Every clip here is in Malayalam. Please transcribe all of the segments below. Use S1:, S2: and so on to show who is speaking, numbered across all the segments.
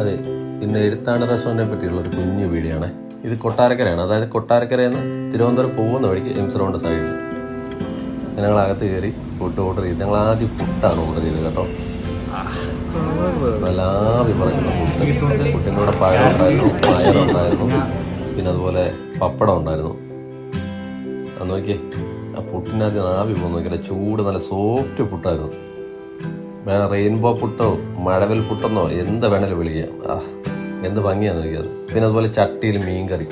S1: അതെ ഇന്ന് എഴുത്താണ് റെസ്റ്റോറന്റിനെ പറ്റിയുള്ള ഒരു കുഞ്ഞു വീഡിയോ ആണ് ഇത് കൊട്ടാരക്കരയാണ്. അതായത് കൊട്ടാരക്കരയിൽ നിന്ന് തിരുവനന്തപുരം പോകുന്ന വഴിക്ക് എംസ് റോഡ് സൈഡിൽ ഞങ്ങൾ അകത്ത് കയറി ഫുഡ് ഓർഡർ ചെയ്ത്. ഞങ്ങൾ ആദ്യം ഫുഡാണ് ഓർഡർ ചെയ്തത് കേട്ടോ. നല്ല ആവി പറയുന്ന ഫുഡ് ഫുഡിന്റെ കൂടെ പഴം ഉണ്ടായിരുന്നു പയറുണ്ടായിരുന്നു പിന്നെ അതുപോലെ പപ്പടം ഉണ്ടായിരുന്നു. അത് നോക്കിയേ ആ പുട്ടിനകത്ത് ആവി പോകുന്ന നോക്കിയാൽ ചൂട് നല്ല സോഫ്റ്റ് പുട്ടായിരുന്നു റെയിൻബോ പുട്ടോ മഴവിൽ പുട്ടെന്നോ എന്ത് വേണേലും വിളിക്കാം. ആ എന്ത് ഭംഗിയാന്ന് നോക്കിയത് പിന്നെ അതുപോലെ ചട്ടിയിൽ മീൻകറി.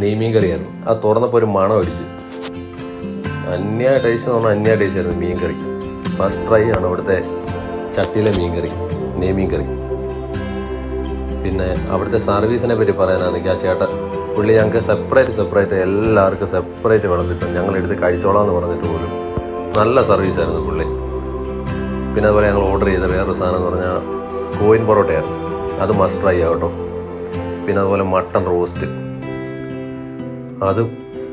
S1: നെയ്മീൻ കറിയായിരുന്നു അത് തുറന്നപ്പോൾ ഒരു മണം അടിച്ച്. അന്യ ടേസ്റ്റ് എന്ന് പറഞ്ഞാൽ അന്യ ടേസ്റ്റ് ആയിരുന്നു മീൻ കറി ഫസ്റ്റ് ട്രൈ ആണ് ഇവിടുത്തെ ചട്ടിയിലെ മീൻ കറി നെയ്മീൻ കറി പിന്നെ അവിടുത്തെ സർവീസിനെ പറ്റി പറയാനാണെങ്കിൽ ആ ചേട്ടൻ പുള്ളി ഞങ്ങൾക്ക് സെപ്പറേറ്റ് സെപ്പറേറ്റ് എല്ലാവർക്കും സെപ്പറേറ്റ് വിളമ്പിട്ടും ഞങ്ങൾ എടുത്ത് കഴിച്ചോളാം എന്ന് പറഞ്ഞിട്ട് പോലും നല്ല സർവീസായിരുന്നു പുള്ളി. പിന്നെ അതുപോലെ ഞങ്ങൾ ഓർഡർ ചെയ്ത വേറൊരു സാധനം എന്ന് പറഞ്ഞാൽ കോയിൻ പൊറോട്ടയായിരുന്നു അത് മസ്റ്റ് ട്രൈ ആവട്ടോ പിന്നെ അതുപോലെ മട്ടൺ റോസ്റ്റ് അത്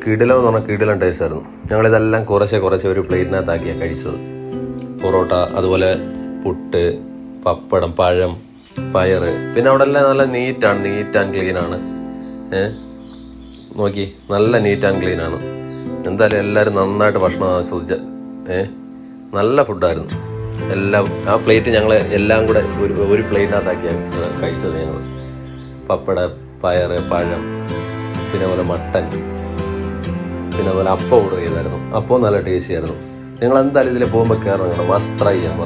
S1: കിടിലം എന്ന് പറഞ്ഞാൽ കിടിലം ടേസ്റ്റ് ആയിരുന്നു. ഞങ്ങളിതെല്ലാം കുറേശ്ശെ കുറേശ്ശെ ഒരു പ്ലേറ്റിനകത്താക്കിയാണ് കഴിച്ചത്. പൊറോട്ട അതുപോലെ പുട്ട് പപ്പടം പഴം പയർ പിന്നെ അവിടെ എല്ലാം നല്ല നീറ്റാണ് നീറ്റ് ആൻഡ് ക്ലീൻ ആണ്. ഏ? നോക്കി നല്ല നീറ്റ് ആൻഡ് ക്ലീൻ ആണ്. എന്തായാലും എല്ലാവരും നന്നായിട്ട് ഭക്ഷണം ആസ്വദിച്ച ഏ? നല്ല ഫുഡായിരുന്നു എല്ലാം ആ പ്ലേറ്റ് ഞങ്ങൾ എല്ലാം കൂടെ ഒരു ഒരു പ്ലേറ്റിനകത്താക്കിയാണ് കഴിച്ചത് ഞങ്ങൾ പപ്പട പയർ പഴം പിന്നെ പോലെ മട്ടൻ പിന്നെ പോലെ അപ്പം ഓർഡർ ചെയ്തായിരുന്നു. അപ്പം നല്ല ടേസ്റ്റ് ആയിരുന്നു. നിങ്ങൾ എന്തായാലും ഇതിൽ പോകുമ്പോൾ കയറണം മസ്റ്റ് ട്രൈ ചെയ്യാം